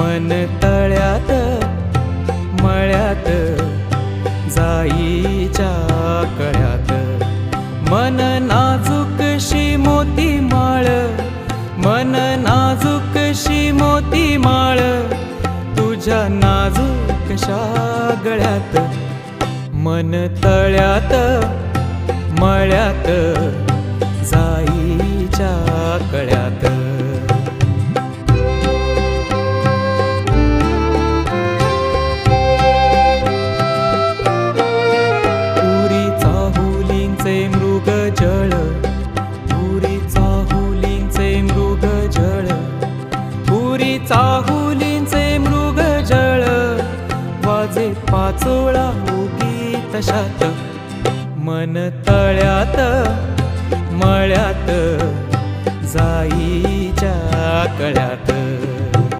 मन तळ्यात मळ्यात जाईच्या कळ्यात. मन नाजूकशी मोती माळ मन नाजूकशी मोती माळ तुझ्या नाजूकशा गळ्यात. मन तळ्यात मळ्यात जाईच्या कळ्यात. चाहुलींचे मृग जळ वाजे पाचोळा उगी तशात. मन तळ्यात मळ्यात जाईच्या कळ्यात.